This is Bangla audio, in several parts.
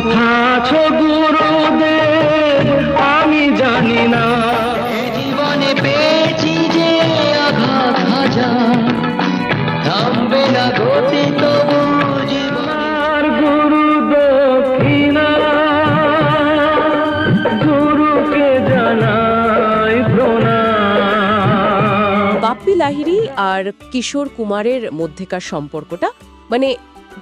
কোথাছ গুরুদেব আমি জানি না। জীবনে পেয়েছি যে আঘাত হাজার থামবে না গতি তবু জীবন। আর গুরু দক্ষিণা গুরুকে জানাই প্রণাম। বাপ্পি লাহিড়ী আর কিশোর কুমারের মধ্যেকার সম্পর্কটা মানে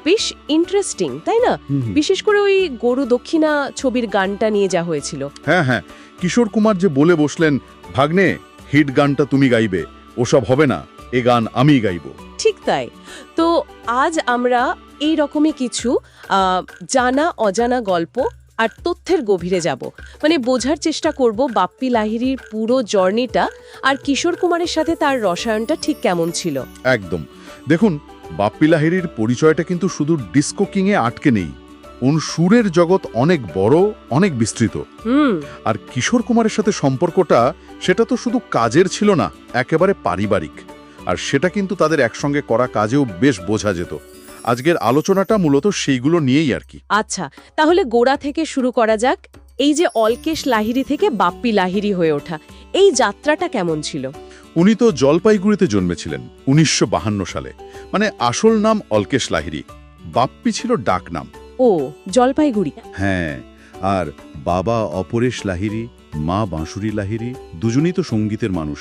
বেশ ইন্টারেস্টিং তাই না? বিশেষ করে ওই গরু দক্ষিণা ছবির গানটা নিয়ে যা হয়েছিল। হ্যাঁ হ্যাঁ। কিশোর কুমার যে বলে বসলেন ভাগ্নে হিট গানটা তুমি গাইবে ওসব হবে না এ গান আমিই গাইব। ঠিক তাই। তো আজ আমরা এই রকমই কিছু জানা অজানা গল্প আর তথ্যের গভীরে যাব। মানে বোঝার চেষ্টা করব বাপ্পি লাহিড়ীর পুরো জার্নিটা আর কিশোর কুমারের সাথে তার রসায়নটা ঠিক কেমন ছিল। একদম। দেখুন বাপ্পি লাহিড়ীর পরিচয়টা কিন্তু শুধু ডিস্কো কিংয়ে আটকে নেই। ওন সুরের জগৎ অনেক বড় অনেক বিস্তৃত। আর কিশোর কুমারের সাথে সম্পর্কটা সেটা তো শুধু কাজের ছিল না একেবারে পারিবারিক। আর সেটা কিন্তু তাদের একসঙ্গে করা কাজেও বেশ বোঝা যেত। আজকের আলোচনাটা মূলত সেইগুলো নিয়েই আর কি। আচ্ছা তাহলে গোড়া থেকে শুরু করা যাক। এই যে অলকেশ লাহিড়ী থেকে বাপ্পি লাহিড়ী হয়ে ওঠা এই যাত্রাটা কেমন ছিল? উনি তো জলপাইগুড়িতে জন্মেছিলেন উনিশশো সালে। মানে আসল নাম অলকেশ লাহিড়ী বাপ্পি ছিল ডাক নাম। ও জলপাইগুড়ি। হ্যাঁ আর বাবা অপরেশ লাহিড়ী মা বাঁশুরি লাহিড়ী দুজনেই তো সঙ্গীতের মানুষ।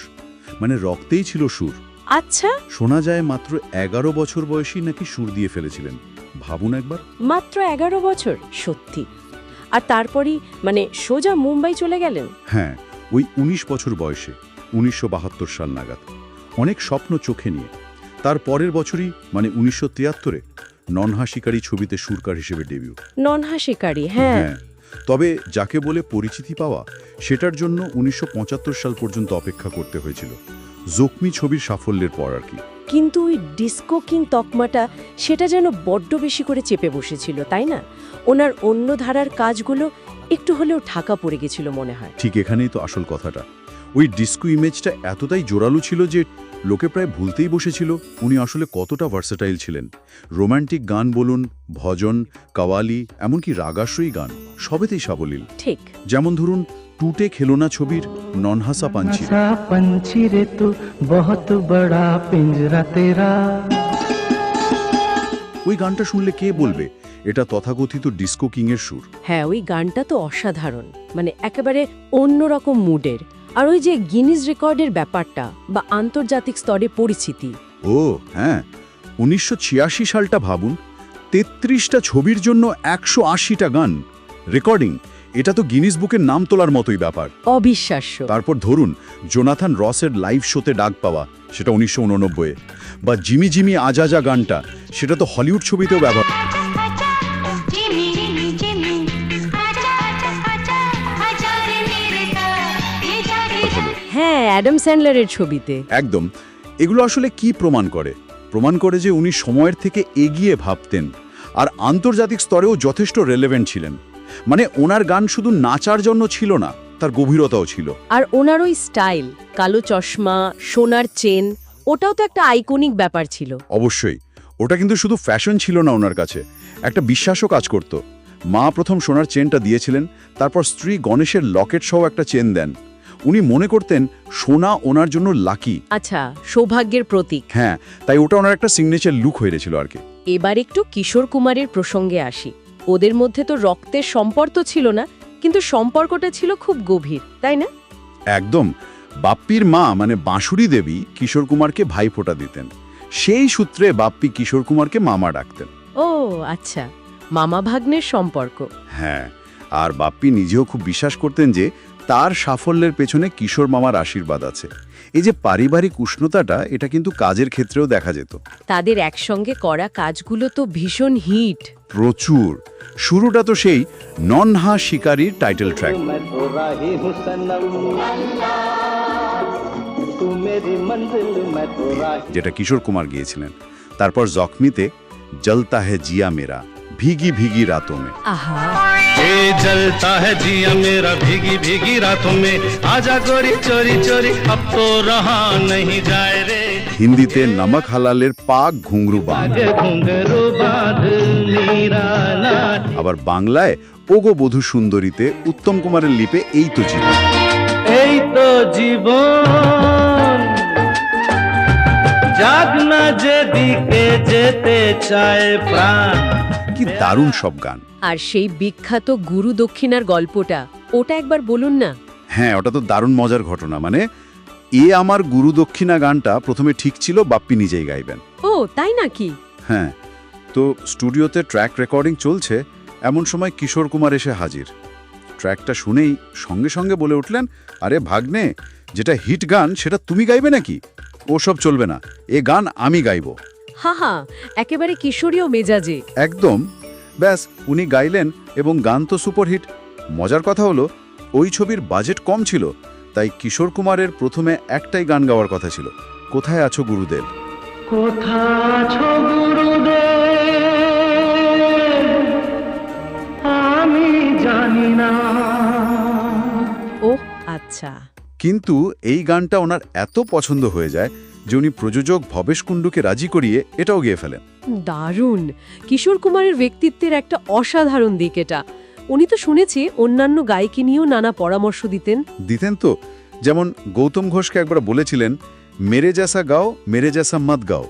মানে রক্তেই ছিল সুর। আচ্ছা। শোনা যায় মাত্র এগারো বছর বয়সী নাকি সুর দিয়ে ফেলেছিলেন। ভাবুন একবার। মাত্র এগারো বছর সত্যি। আর তারপরই মানে সোজা মুম্বাই চলে গেলেন? হ্যাঁ ওই ১৯ বছর বয়সে। উনিশশো সাল নাগাদ। অনেক স্বপ্ন চোখে নিয়ে। তার পরের বছরই মানে উনিশশো তিয়াত্তরে ননহা শিকারী ছবিতে সুরকার হিসেবে ডেবিউ ননহা শিকারি হ্যাঁ। হ্যাঁ তবে যাকে বলে পরিচিতি পাওয়া সেটার জন্য উনিশশো সাল পর্যন্ত অপেক্ষা করতে হয়েছিল। জখমি ছবির সাফল্যের পর আর কি। কিন্তু ওই ডিস্কো কিং তকমাটা সেটা যেন বড্ড বেশি করে চেপে বসেছিল তাই না? ওনার অন্য ধারার কাজগুলো একটু হলেও ঢাকা পড়ে গেছিল মনে হয়। ঠিক এখানেই তো আসল কথাটা। ওই ডিস্কো ইমেজটা এতটাই জোরালো ছিল যে লোকে প্রায় ভুলতেই বসেছিল উনি আসলে কতটা ভার্সেটাইল ছিলেন। রোম্যান্টিক গান বলুন ভজন কাওয়ালি এমনকি রাগাশ্রয়ী গান সবেতেই সাবলীল। ঠিক। যেমন ধরুন টুটে খেলোনা ছবির ননহাসা পাঞ্চি। পাঞ্চি রে তু বড়া পিঞ্জরা তেরা। ওই গানটা শুনলে কে বলবে? এটা তথাকথিত ডিস্কো কিংয়ের সুর। হ্যাঁ ওই গানটা তো অসাধারণ। মানে একেবারে অন্যরকম মুডের আর ওই যে গিনিজ রেকর্ডের ব্যাপারটা বা আন্তর্জাতিক স্তরে পরিচিতি। ও হ্যাঁ। উনিশশো ছিয়াশি সালটা ভাবুন তেত্রিশটা ছবির জন্য একশো আশিটা গান। রেকর্ডিং এটা তো গিনিস বুকের নাম তোলার মতোই ব্যাপার। অবিশ্বাস্য। তারপর ধরুন জোনাথান রসের লাইভ শোতে ডাক পাওয়া সেটা উনিশশো উননব্বইয়ে। বা জিমি জিমি আজাজা গানটা সেটা তো হলিউড ছবিতেও ব্যবহার অ্যাডাম স্যান্ডলারের ছবিতে। একদম। এগুলো আসলে কি প্রমাণ করে? প্রমাণ করে যে উনি সময়ের থেকে এগিয়ে ভাবতেন আর আন্তর্জাতিক স্তরেও যথেষ্ট রেলেভেন্ট ছিলেন। মানে ওনার গান শুধু নাচার জন্য ছিল না তার গভীরতাও ছিল। আর ওনার ওই স্টাইল কালো চশমা সোনার চেন ওটাও তো একটা আইকনিক ব্যাপার ছিল। অবশ্যই। ওটা কিন্তু শুধু ফ্যাশন ছিল না ওনার কাছে। একটা বিশ্বাসও কাজ করত। মা প্রথম সোনার চেনটা দিয়েছিলেন তারপর স্ত্রী গণেশের লকেট সহ একটা চেন দেন। উনি মনে করতেন সোনা ওনার জন্য লাকি। আচ্ছা সৌভাগ্যের প্রতীক। হ্যাঁ তাই ওটা ওনার একটা সিগনেচার লুক হয়ে গেছিল আর কি। এবার একটু কিশোর কুমারের প্রসঙ্গে আসি। ওদের মধ্যে তো রক্তের সম্পর্ক ছিল না কিন্তু সম্পর্কটা ছিল খুব গভীর তাই না? একদম। বাপ্পির মা মানে বাঁশুরি দেবী কিশোর কুমারকে ভাইফোঁটা দিতেন। সেই সূত্রে বাপ্পি কিশোর কুমারকে মামা ডাকতেন। ও আচ্ছা। মামা ভাগ্নের সম্পর্ক। হ্যাঁ আর বাপ্পি নিজেও খুব বিশ্বাস করতেন যে তার সাফল্যের পেছনে কিশোর মামার আশীর্বাদ আছে। এই যে পারিবারিক উষ্ণতাটা এটা কিন্তু কাজের ক্ষেত্রেও দেখা যেত। তাদের একসঙ্গে করা কাজগুলো তো ভীষণ হিট। প্রচুর। শুরুটা তো সেই ননহা শিকারীর টাইটেল ট্র্যাক যেটা কিশোর কুমার গিয়েছিলেন। তারপর জখমিতে জলতা হে জিয়া মেরা। ভিগি ভিগি রাতোं में আহা ये जलता है जिया मेरा भीगी भीगी रातों में आजा गोरी चोरी चोरी अब तो रहा नहीं जाए रे হিন্দিতে নমক হালালের পাক ঘুংরু বাঁধ आगे घुंघरू बांध मीरा नाच আবার বাংলায় ওগো বধূ সুন্দরীতে উত্তম কুমারের লিপে এই তো জীবন এই তো জীবন যাক না যেদিকে যেতে চায় প্রাণ কি দারুণ সব গান। আর সেই বিখ্যাত গুরু দক্ষিণার গল্পটা ওটা একবার বলুন না। হ্যাঁ ওটা তো দারুণ মজার ঘটনা মানে এ আমার গুরু দক্ষিণা গানটা প্রথমে ঠিক ছিল বাপ্পি নিজেই গাইবেন। ও তাই নাকি? হ্যাঁ তো স্টুডিওতে ট্র্যাক রেকর্ডিং চলছে এমন সময় কিশোর কুমার এসে হাজির। ট্র্যাকটা শুনেই সঙ্গে সঙ্গে বলে উঠলেন আরে ভাগ্নে যেটা হিট গান সেটা তুমি গাইবে নাকি? ওসব চলবে না এ গান আমি গাইব। হা হা একেবারে কিশোরীয় মেজাজে। একদম। ব্যাস উনি গাইলেন এবং গান তো সুপারহিট। মজার কথা হলো ওই ছবির বাজেট কম ছিল তাই কিশোর কুমারের প্রথমে একটাই গান গাওয়ার কথা ছিল কোথায় আছো গুরুদেব? কোথা আছো গুরুদেব? আমি জানি না। ও আচ্ছা। কিন্তু এই গানটা ওনার এত পছন্দ হয়ে যায় যে উনি প্রযোজক ভবেশ কুণ্ডুকে রাজি করিয়ে এটাও গিয়ে ফেলেন। দারুণ! কিশোর কুমারের ব্যক্তিত্বের একটা অসাধারণ দিক এটা। উনি তো শুনেছি অন্যান্য গায়িকা নিয়েও নানা পরামর্শ দিতেন। দিতেন তো। যেমন গৌতম ঘোষকে একবার বলেছিলেন মেরে জ্যাসা গাও মেরে জ্যাসা মত গাও।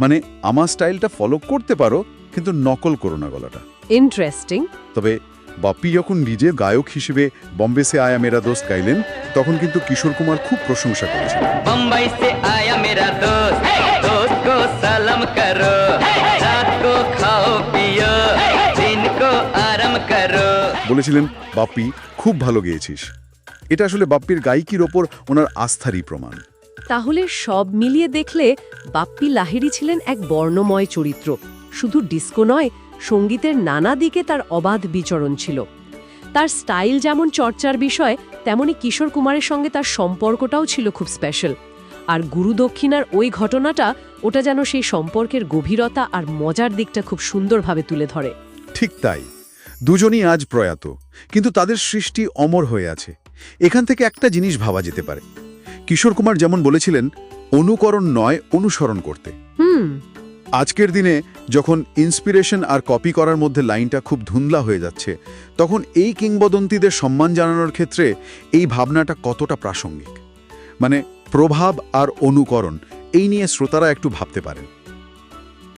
মানে আমার স্টাইলটা ফলো করতে পারো কিন্তু নকল করো না গলাটা। ইন্টারেস্টিং তবে বাপ্পি যখন নিজে গায়ক হিসেবে বম্বে সে আয়া মেরা দোস্ত গাইলেন তখন কিন্তু কিশোর কুমার খুব প্রশংসা করেছিলেন বম্বাই সে আয়া মেরা দোস্ত দোস্ত কো সালাম করো রাত কো খাও পিও দিন কো আরাম করো। বলেছিলেন বাপ্পি খুব ভালো গেয়েছিস। এটা আসলে বাপ্পির গায়িকির ওপর ওনার আস্থারই প্রমাণ। তাহলে সব মিলিয়ে দেখলে বাপ্পি লাহিড়ি ছিলেন এক বর্ণময় চরিত্র। শুধু ডিস্কো নয় সঙ্গীতের নানা দিকে তার অবাধ বিচরণ ছিল। তার স্টাইল যেমন চর্চার বিষয় তেমনি কিশোর কুমারের সঙ্গে তার সম্পর্কটাও ছিল খুব স্পেশাল আর গুরু দক্ষিণার ওই ঘটনাটা ওটা যেন সেই সম্পর্কের গভীরতা আর মজার দিকটা খুব সুন্দরভাবে তুলে ধরে। ঠিক তাই। দুজনই আজ প্রয়াত কিন্তু তাদের সৃষ্টি অমর হয়ে আছে। এখান থেকে একটা জিনিস ভাবা যেতে পারে। কিশোর কুমার যেমন বলেছিলেন অনুকরণ নয় অনুসরণ করতে। হুম। আজকের দিনে যখন ইন্সপিরেশন আর কপি করার মধ্যে লাইনটা খুব ধুন্দলা হয়ে যাচ্ছে, তখন এই কিংবদন্তিদের সম্মান জানানোর ক্ষেত্রে এই ভাবনাটা কতটা প্রাসঙ্গিক? মানে প্রভাব আর অনুকরণ, এই নিয়ে শ্রোতারা একটু ভাবতে পারেন।